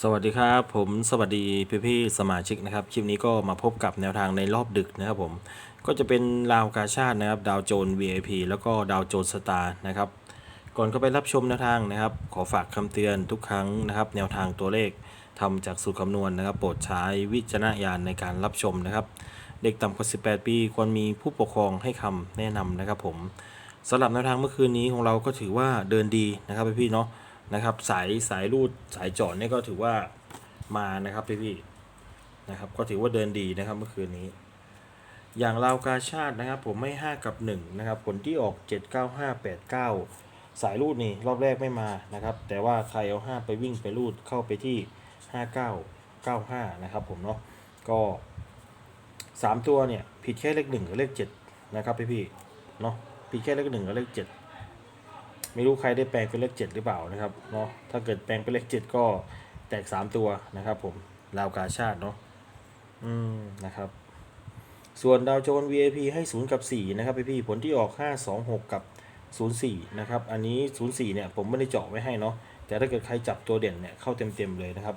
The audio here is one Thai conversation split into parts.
สวัสดีครับผมสวัสดีพี่พี่ๆสมาชิกนะครับคลิปนี้ก็มาพบกับแนวทางในรอบดึกนะครับผมก็จะเป็นราวกาชาตินะครับดาวโจน VIP แล้วก็ดาวโจนสตาร์นะครับก่อนเข้าไปรับชมแนวทางนะครับ ขอฝากคำเตือนทุกครั้งนะครับ แนวทางตัวเลขทำจากสูตรคำนวณนะครับ โปรดใช้วิจารณญาณในการรับชมนะครับ เด็กต่ำกว่า 18 ปีควรมีผู้ปกครองให้คำแนะนำนะครับผมสำหรับแนวทางเมื่อคืนนี้ของเราก็ถือว่าเดินดีนะครับพี่ๆเนาะ นะครับ สายสายรูดสายจอดเนี่ยก็ถือว่ามานะครับพี่พี่นะครับ ก็ถือว่าเดินดีนะครับเมื่อคืนนี้ อย่างลาวกาชาตินะครับ ผมไม่ 5 กับ 1 นะครับ ผลที่ออก 79589 สายรูดนี่รอบแรกไม่มานะครับ แต่ว่าใครเอา 5 ไปวิ่งไปรูดเข้าไปที่ 5995 นะครับผมเนาะก็ 3 ตัวเนี่ย ผิดแค่เลข1กับเลข7นะครับพี่พี่เนาะผิดแค่เลข1กับเลข7 ไม่รู้ใครได้แปลงเป็นเลขเจ็ดหรือเปล่านะครับเนาะถ้าเกิดแปลงเป็นเลขเจ็ดก็แตกสามตัวนะครับผมลาวกาชาติเนาะอืมนะครับ ส่วนดาวโจน VIP ให้0กับ4นะครับพี่ๆผลที่ออก5 2 6กับ04นะครับอันนี้04เนี่ยผมไม่ได้เจาะไว้ให้เนาะแต่ถ้าเกิดใครจับตัวเด่นเนี่ยเข้าเต็มๆเลยนะครับ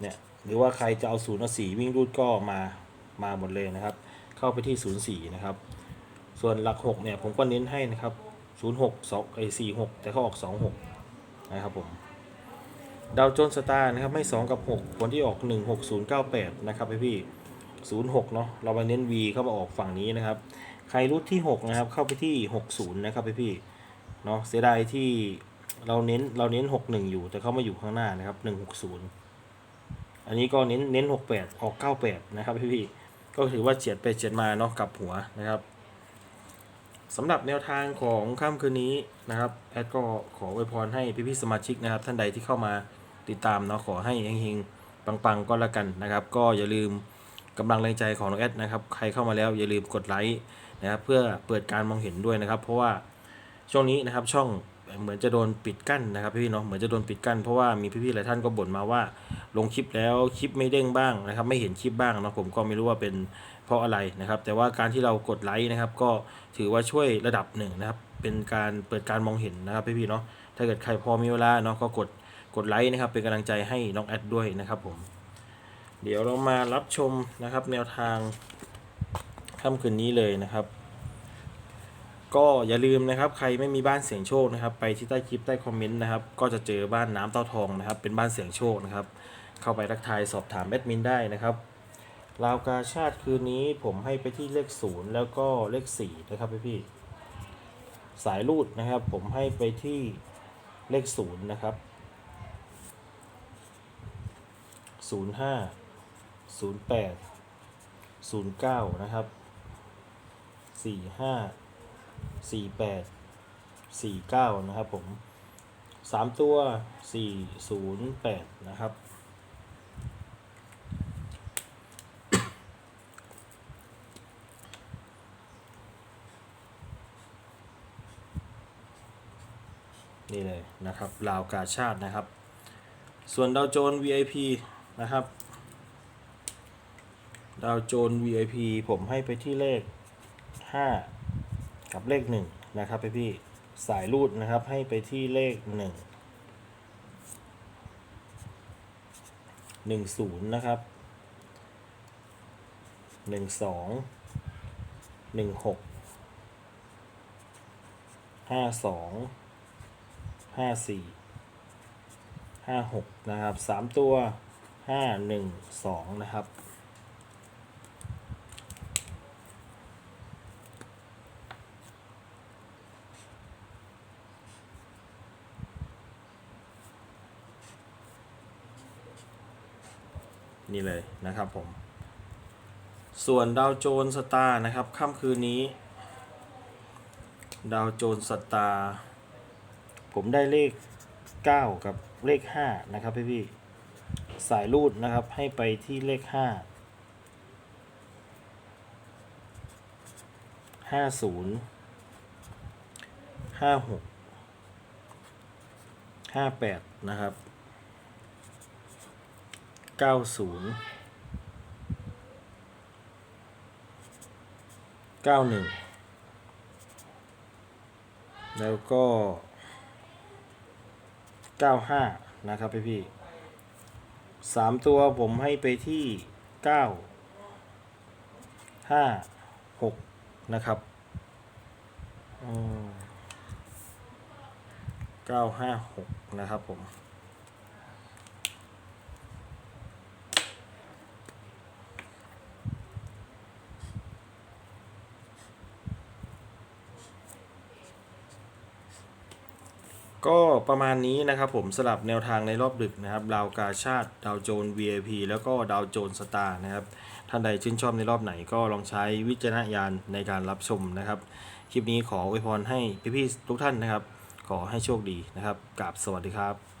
เนี่ยหรือว่าใครจะเอา0เอา4วิ่งรูดก็มามาหมดเลยนะครับ เข้าไปที่04นะครับ ส่วนหลัก6เนี่ยผมก็เน้นให้นะครับ 0 6 2ไอ้4 6แต่เขาออก2 6นะครับผมดาวโจนสตาร์นะครับไม่2กับ6ผลที่ออก1 6 0 9 8นะครับพี่พี่0 6เนาะเรามาเน้น V เข้ามาออกฝั่งนี้นะครับ ใครรุดที่6นะครับเข้าไปที่60นะครับพี่พี่เนาะเสียดายที่เราเน้นเราเน้น61อยู่แต่เขามาอยู่ข้างหน้านะครับ160อันนี้ก็เน้นเน้น68ออก98นะครับพี่พี่ก็ถือว่าเฉียดไปเฉียดมาเนาะกลับหัวนะครับ สำหรับแนวทางของค่ำคืนนี้นะครับแอดก็ขออวยพรให้พี่ๆสมาชิกนะครับ ท่านใดที่เข้ามาติดตามเนาะขอให้เฮงๆปังๆก็แล้วกันนะครับ ก็อย่าลืมกำลังแรงใจของน้องแอดนะครับ ใครเข้ามาแล้วอย่าลืมกดไลค์นะครับเพื่อเปิดการมองเห็นด้วยนะครับ เพราะว่าช่วงนี้นะครับช่องเหมือนจะโดนปิดกั้นนะครับพี่เนาะเหมือนจะโดนปิดกั้นเพราะว่ามีพี่ๆหลายท่านก็บ่นมาว่า ลงคลิปแล้วคลิปไม่เด้งบ้างนะครับ ไม่เห็นคลิปบ้างเนาะผมก็ไม่รู้ว่าเป็น เพราะอะไรนะครับ แต่ว่าการที่เรากดไลค์นะครับ ก็ถือว่าช่วยระดับหนึ่งนะครับ เป็นการเปิดการมองเห็นนะครับพี่ๆเนาะถ้าเกิดใครพอมีเวลาเนาะก็กดกดไลค์นะครับ เป็นกำลังใจให้น้องแอดด้วยนะครับผมเดี๋ยวเรามารับชมนะครับแนวทางค่ำคืนนี้เลยนะครับ ก็อย่าลืมนะครับ ใครไม่มีบ้านเสียงโชคนะครับ ไปที่ใต้คลิปใต้คอมเมนต์นะครับ ก็จะเจอบ้านน้ำเต้าทองนะครับ เป็นบ้านเสียงโชคนะครับ เข้าไปทักทายสอบถามแอดมินได้นะครับ ลาวกาชาติคืนนี้ผมให้ไปที่เลขศูนย์แล้วก็เลขสี่นะครับพี่พี่สายรูดนะครับ ผมให้ไปที่เลขศูนย์นะครับศูนย์ห้าศูนย์แปดศูนย์เก้านะครับสี่ห้าสี่แปดสี่เก้านะครับผมสามตัวสี่ศูนย์แปดนะครับ นี่เลยนะครับลาวกาชาตินะครับ ส่วนดาวโจน VIP นะครับดาวโจน VIP ผมให้ไปที่เลข 5 กับเลข 1 นะครับพี่พี่สายรูดนะครับให้ไปที่เลข 1 10 นะครับ 12 16 52 ห้าสี่ห้าหกนะครับสามตัวห้าหนึ่งสองนะครับนี่เลยนะครับผม ส่วนดาวโจนสตาร์นะครับค่ำคืนนี้ ดาวโจนสตาร์ ผมได้เลข 9 กับเลข 5 นะครับพี่พี่สายรูดนะครับให้ไปที่เลข 5 50 56 58 นะครับ 90 91 แล้วก็ 95 นะครับพี่พี่สามตัวผมให้ไปที่เก้าห้าหกนะครับเก้าห้าหกนะครับผม ก็ประมาณนี้นะครับผมสลับแนวทางในรอบดึกนะครับดาวกาชาติดาวโจน VIP แล้วก็ดาวโจนสตาร์นะครับท่านใดชื่นชอบในรอบไหนก็ลองใช้วิจารณญาณในการรับชมนะครับ คลิปนี้ขออวยพรให้พี่ๆทุกท่านนะครับ ขอให้โชคดีนะครับกราบสวัสดีครับ